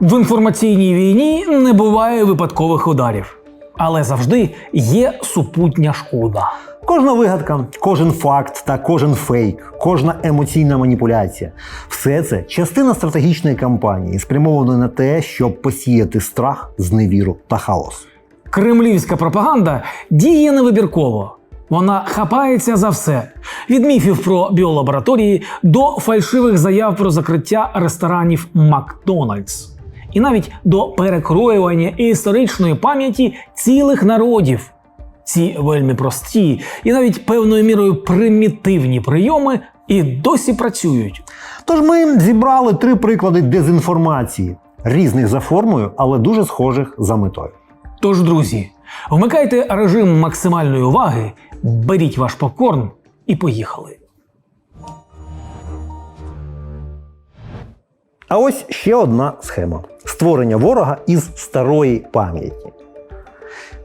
В інформаційній війні не буває випадкових ударів, але завжди є супутня шкода. Кожна вигадка, кожен факт та кожен фейк, кожна емоційна маніпуляція все це частина стратегічної кампанії, спрямованої на те, щоб посіяти страх, зневіру та хаос. Кремлівська пропаганда діє невибірково. Вона хапається за все: від міфів про біолабораторії до фальшивих заяв про закриття ресторанів Макдональдс. І навіть до перекроювання історичної пам'яті цілих народів. Ці вельми прості і навіть певною мірою примітивні прийоми і досі працюють. Тож ми зібрали три приклади дезінформації, різних за формою, але дуже схожих за метою. Тож, друзі, вмикайте режим максимальної уваги, беріть ваш попкорн і поїхали. А ось ще одна схема: створення ворога із старої пам'яті.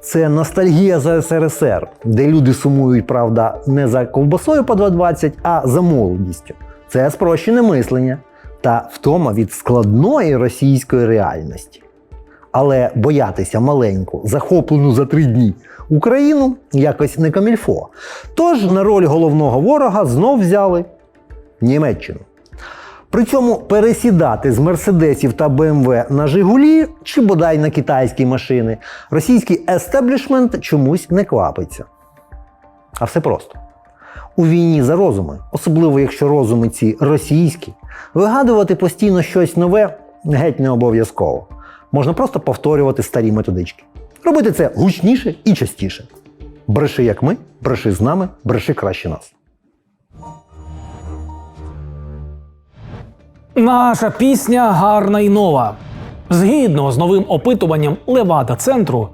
Це ностальгія за СРСР, де люди сумують, правда, не за ковбасою по 2,20, а за молодістю. Це спрощене мислення та втома від складної російської реальності. Але боятися маленьку, захоплену за три дні Україну якось не камільфо. Тож на роль головного ворога знов взяли Німеччину. При цьому пересідати з мерседесів та БМВ на Жигулі чи бодай на китайські машини російський естеблішмент чомусь не квапиться. А все просто. У війні за розуми, особливо якщо розуми ці російські, вигадувати постійно щось нове геть не обов'язково. Можна просто повторювати старі методички. Робити це гучніше і частіше. Бреши як ми, бреши з нами, бреши краще нас. Наша пісня гарна і нова. Згідно з новим опитуванням Левада центру,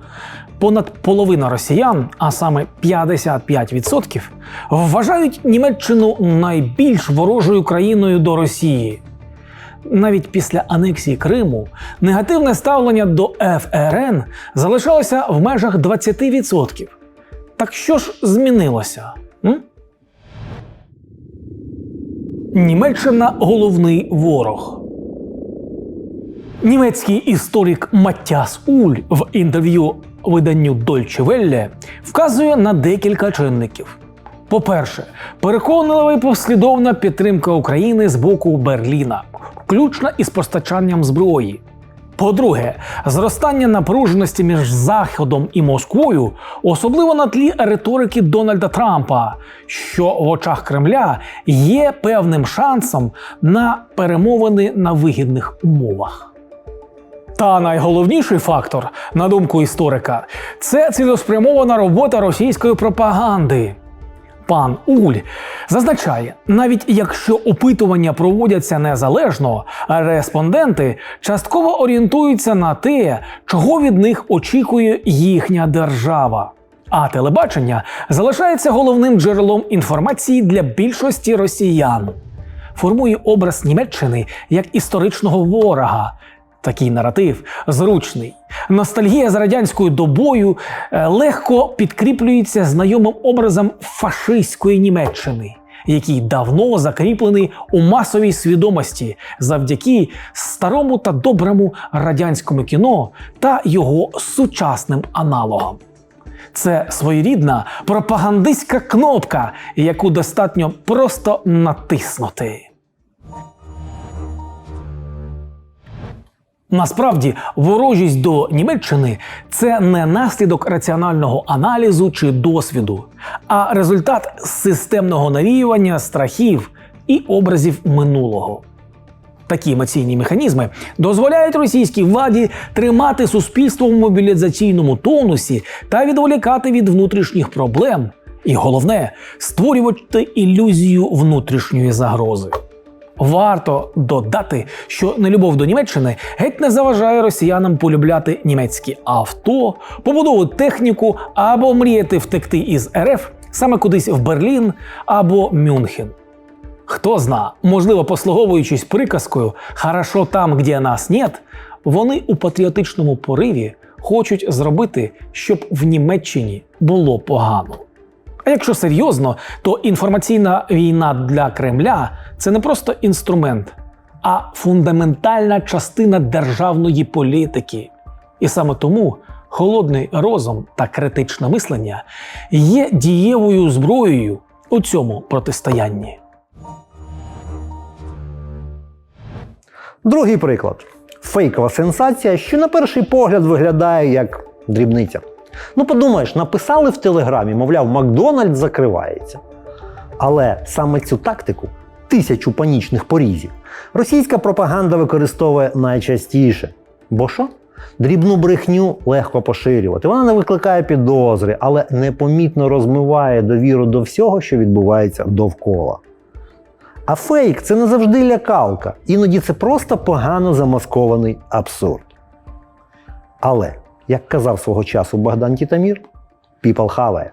понад половина росіян, а саме 55%, вважають Німеччину найбільш ворожою країною до Росії. Навіть після анексії Криму негативне ставлення до ФРН залишалося в межах 20%. Так що ж змінилося? Німеччина головний ворог. Німецький історик Маттяс Уль в інтерв'ю виданню Deutsche Welle вказує на декілька чинників. По-перше, переконлива і послідовна підтримка України з боку Берліна, включно із постачанням зброї. По-друге, зростання напруженості між Заходом і Москвою, особливо на тлі риторики Дональда Трампа, що в очах Кремля є певним шансом на перемовини на вигідних умовах. Та найголовніший фактор, на думку історика, це цілеспрямована робота російської пропаганди. Пан Уль зазначає, навіть якщо опитування проводяться незалежно, респонденти частково орієнтуються на те, чого від них очікує їхня держава. А телебачення залишається головним джерелом інформації для більшості росіян. Формує образ Німеччини як історичного ворога. Такий наратив зручний. Ностальгія за радянською добою е, легко підкріплюється знайомим образом фашистської Німеччини, який давно закріплений у масовій свідомості завдяки старому та доброму радянському кіно та його сучасним аналогам. Це своєрідна пропагандистська кнопка, яку достатньо просто натиснути. Насправді, ворожість до Німеччини це не наслідок раціонального аналізу чи досвіду, а результат системного навіювання страхів і образів минулого. Такі емоційні механізми дозволяють російській владі тримати суспільство в мобілізаційному тонусі та відволікати від внутрішніх проблем, і головне створювати ілюзію внутрішньої загрози. Варто додати, що нелюбов до Німеччини геть не заважає росіянам полюбляти німецькі авто, побудову техніку або мріяти втекти із РФ саме кудись в Берлін або Мюнхен. Хто зна, можливо, послуговуючись приказкою «Хорошо там, де нас нет», вони у патріотичному пориві хочуть зробити, щоб в Німеччині було погано. А якщо серйозно, то інформаційна війна для Кремля це не просто інструмент, а фундаментальна частина державної політики. І саме тому холодний розум та критичне мислення є дієвою зброєю у цьому протистоянні. Другий приклад. Фейкова сенсація, що на перший погляд виглядає як дрібниця. Ну, подумаєш, написали в телеграмі, мовляв, Макдональдс закривається. Але саме цю тактику, тисячу панічних порізів, російська пропаганда використовує найчастіше. Бо що? Дрібну брехню легко поширювати. Вона не викликає підозри, але непомітно розмиває довіру до всього, що відбувається довкола. А фейк це не завжди лякалка. Іноді це просто погано замаскований абсурд. Але, як казав свого часу Богдан Тітамір, піпал хаває.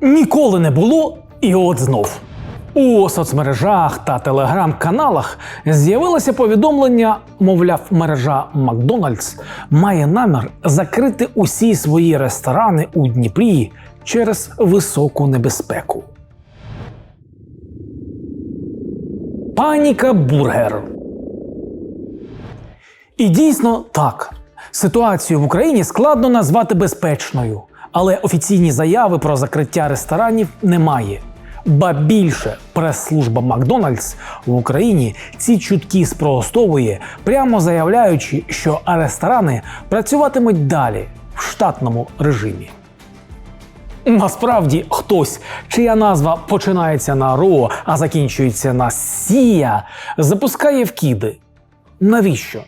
Ніколи не було, і от знов. У соцмережах та телеграм-каналах з'явилося повідомлення, мовляв, мережа Макдональдс має намір закрити усі свої ресторани у Дніпрі через високу небезпеку. Паніка бургер. І дійсно так. Ситуацію в Україні складно назвати безпечною, але офіційні заяви про закриття ресторанів немає. Ба більше прес-служба Макдональдс в Україні ці чутки спростовує, прямо заявляючи, що ресторани працюватимуть далі в штатному режимі. Насправді хтось, чия назва починається на ро, а закінчується на сія, запускає вкиди. Навіщо?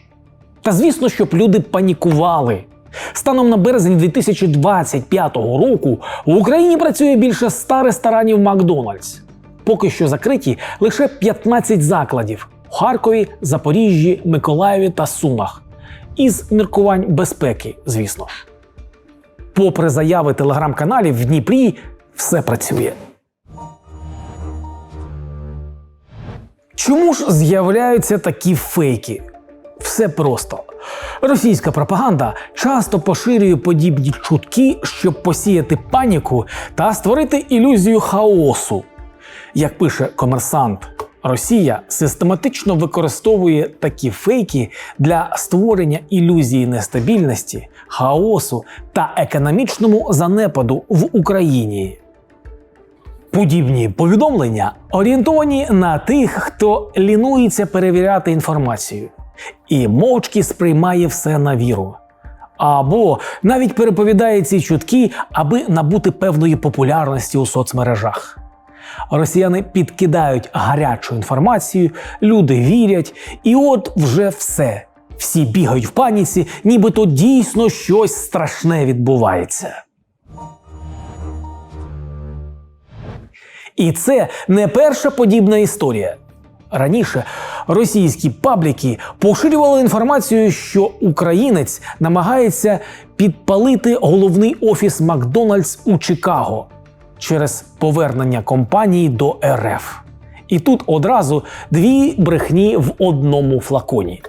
Та звісно, щоб люди панікували. Станом на березень 2025 року в Україні працює більше ста ресторанів Макдональдс. Поки що закриті лише 15 закладів у Харкові, Запоріжжі, Миколаєві та Сумах. Із міркувань безпеки, звісно ж. Попри заяви телеграм-каналів в Дніпрі, все працює. Чому ж з'являються такі фейки? Все просто. Російська пропаганда часто поширює подібні чутки, щоб посіяти паніку та створити ілюзію хаосу. Як пише комерсант, Росія систематично використовує такі фейки для створення ілюзії нестабільності, хаосу та економічному занепаду в Україні. Подібні повідомлення орієнтовані на тих, хто лінується перевіряти інформацію і мовчки сприймає все на віру. Або навіть переповідає ці чутки, аби набути певної популярності у соцмережах. Росіяни підкидають гарячу інформацію, люди вірять, і от вже все. Всі бігають в паніці, нібито дійсно щось страшне відбувається. І це не перша подібна історія. Раніше російські пабліки поширювали інформацію, що українець намагається підпалити головний офіс Макдональдс у Чикаго через повернення компанії до РФ. І тут одразу дві брехні в одному флаконі.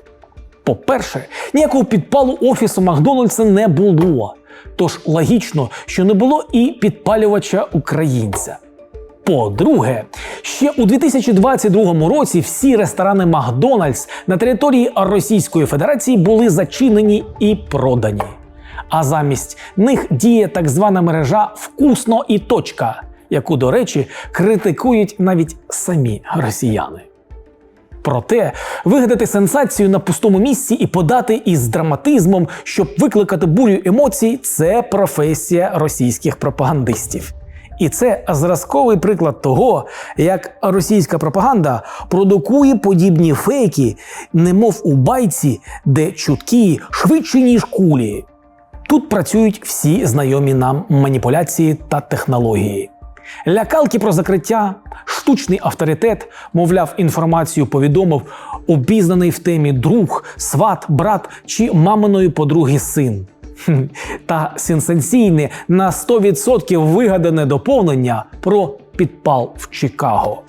По-перше, ніякого підпалу офісу Макдональдса не було. Тож логічно, що не було і підпалювача українця. По-друге, ще у 2022 році всі ресторани Макдональдс на території Російської Федерації були зачинені і продані. А замість них діє так звана мережа Вкусно і точка, яку, до речі, критикують навіть самі росіяни. Проте вигадати сенсацію на пустому місці і подати із драматизмом, щоб викликати бурю емоцій, це професія російських пропагандистів. І це зразковий приклад того, як російська пропаганда продукує подібні фейки, немов у байці, де чутки швидше, ніж кулі. Тут працюють всі знайомі нам маніпуляції та технології. Лякалки про закриття, штучний авторитет, мовляв, інформацію повідомив обізнаний в темі друг, сват, брат чи маминої подруги син. Та сенсаційне на 100% вигадане доповнення про підпал в Чикаго.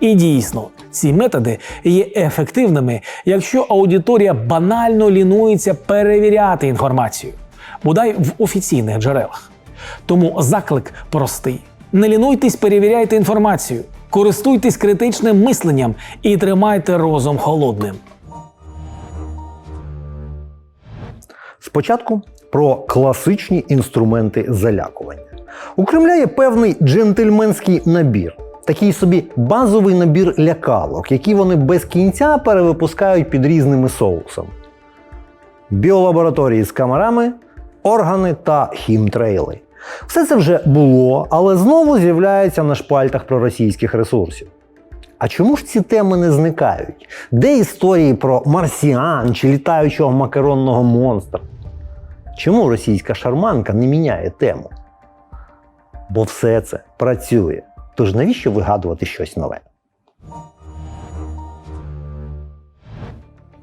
І дійсно, ці методи є ефективними, якщо аудиторія банально лінується перевіряти інформацію, бодай в офіційних джерелах. Тому заклик простий: не лінуйтесь, перевіряйте інформацію. Користуйтесь критичним мисленням і тримайте розум холодним. Спочатку про класичні інструменти залякування. У Кремля є певний джентльменський набір, такий собі базовий набір лякалок, які вони без кінця перевипускають під різними соусами. Біолабораторії з камерами, органи та хімтрейли. Все це вже було, але знову з'являється на шпальтах проросійських ресурсів. А чому ж ці теми не зникають? Де історії про марсіан чи літаючого макаронного монстра? Чому російська шарманка не міняє тему? Бо все це працює. Тож навіщо вигадувати щось нове?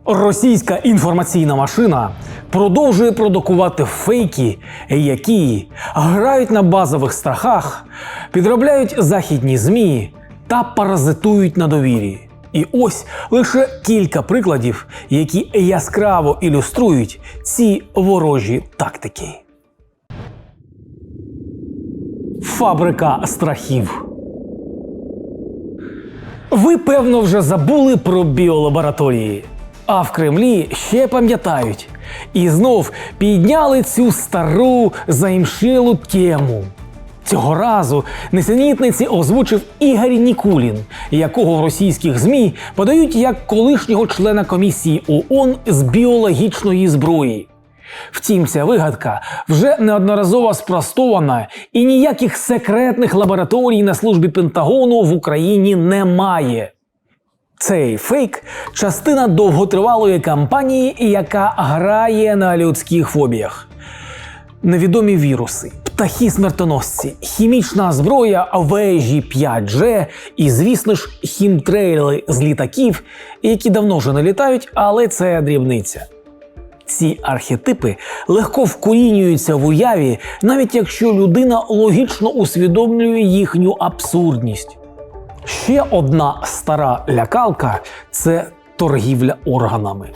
Російська інформаційна машина продовжує продукувати фейки, які грають на базових страхах, підробляють західні ЗМІ та паразитують на довірі. І ось лише кілька прикладів, які яскраво ілюструють ці ворожі тактики. Фабрика страхів. Ви, певно, вже забули про біолабораторії. А в Кремлі ще пам'ятають. І знов підняли цю стару заімшилу тему. Цього разу несенітниці озвучив Ігор Нікулін, якого в російських ЗМІ подають як колишнього члена комісії ООН з біологічної зброї. Втім, ця вигадка вже неодноразово спростована, і ніяких секретних лабораторій на службі Пентагону в Україні немає. Цей фейк частина довготривалої кампанії, яка грає на людських фобіях. Невідомі віруси, птахи смертоносці, хімічна зброя, вежі 5G і, звісно ж, хімтрейли з літаків, які давно вже не літають, але це дрібниця. Ці архетипи легко вкорінюються в уяві, навіть якщо людина логічно усвідомлює їхню абсурдність. Ще одна стара лякалка це торгівля органами.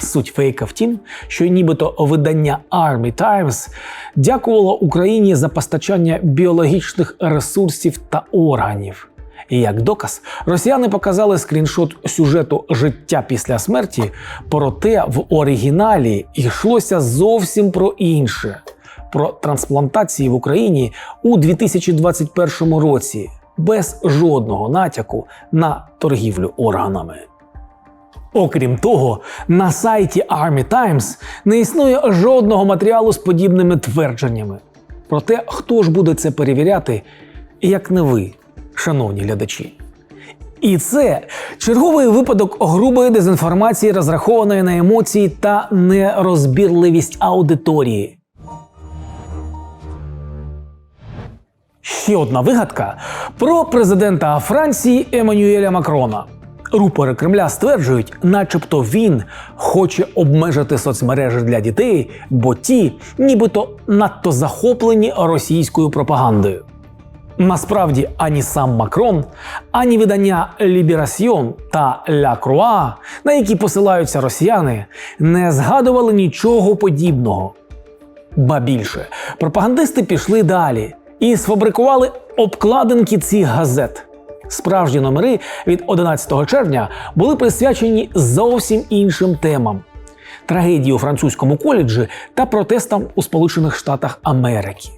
Суть фейка в тім, що нібито видання Army Times дякувало Україні за постачання біологічних ресурсів та органів. І як доказ, росіяни показали скріншот сюжету Життя після смерті, проте в оригіналі йшлося зовсім про інше: про трансплантації в Україні у 2021 році, без жодного натяку на торгівлю органами. Окрім того, на сайті Army Times не існує жодного матеріалу з подібними твердженнями. Проте, хто ж буде це перевіряти, як не ви, шановні глядачі? І це черговий випадок грубої дезінформації, розрахованої на емоції та нерозбірливість аудиторії. Ще одна вигадка про президента Франції Еммануеля Макрона. Рупори Кремля стверджують, начебто він хоче обмежити соцмережі для дітей, бо ті, нібито надто захоплені російською пропагандою. Насправді ані сам Макрон, ані видання Ліберасьйон та Ля Круа, на які посилаються росіяни, не згадували нічого подібного. Ба більше, пропагандисти пішли далі і сфабрикували обкладинки цих газет. Справжні номери від 11 червня були присвячені зовсім іншим темам: трагедії у французькому коледжі та протестам у Сполучених Штатах Америки.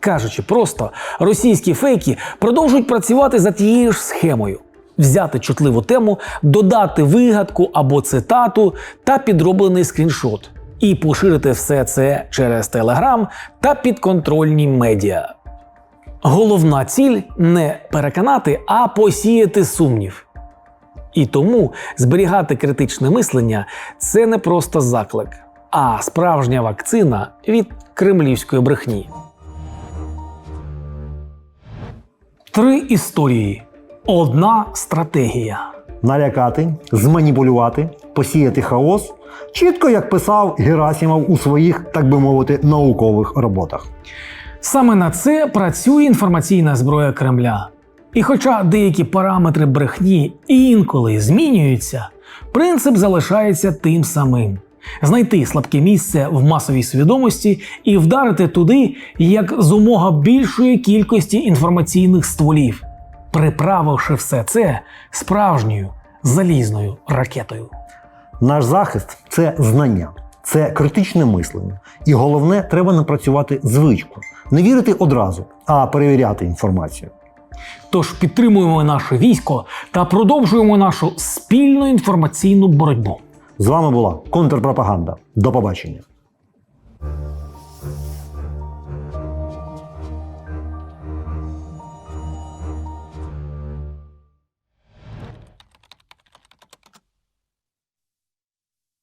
Кажучи просто, російські фейки продовжують працювати за тією ж схемою: взяти чутливу тему, додати вигадку або цитату та підроблений скріншот, і поширити все це через Телеграм та підконтрольні медіа. Головна ціль не переконати, а посіяти сумнів. І тому зберігати критичне мислення це не просто заклик, а справжня вакцина від кремлівської брехні. Три історії. Одна стратегія. Налякати, зманіпулювати, посіяти хаос, чітко як писав Герасімов у своїх, так би мовити, наукових роботах. Саме на це працює інформаційна зброя Кремля. І хоча деякі параметри брехні інколи змінюються, принцип залишається тим самим: знайти слабке місце в масовій свідомості і вдарити туди як зумога більшої кількості інформаційних стволів. приправивши все це справжньою залізною ракетою. Наш захист це знання, це критичне мислення. І головне, треба напрацювати звичку. Не вірити одразу, а перевіряти інформацію. Тож підтримуємо наше військо та продовжуємо нашу спільну інформаційну боротьбу. З вами була контрпропаганда. До побачення.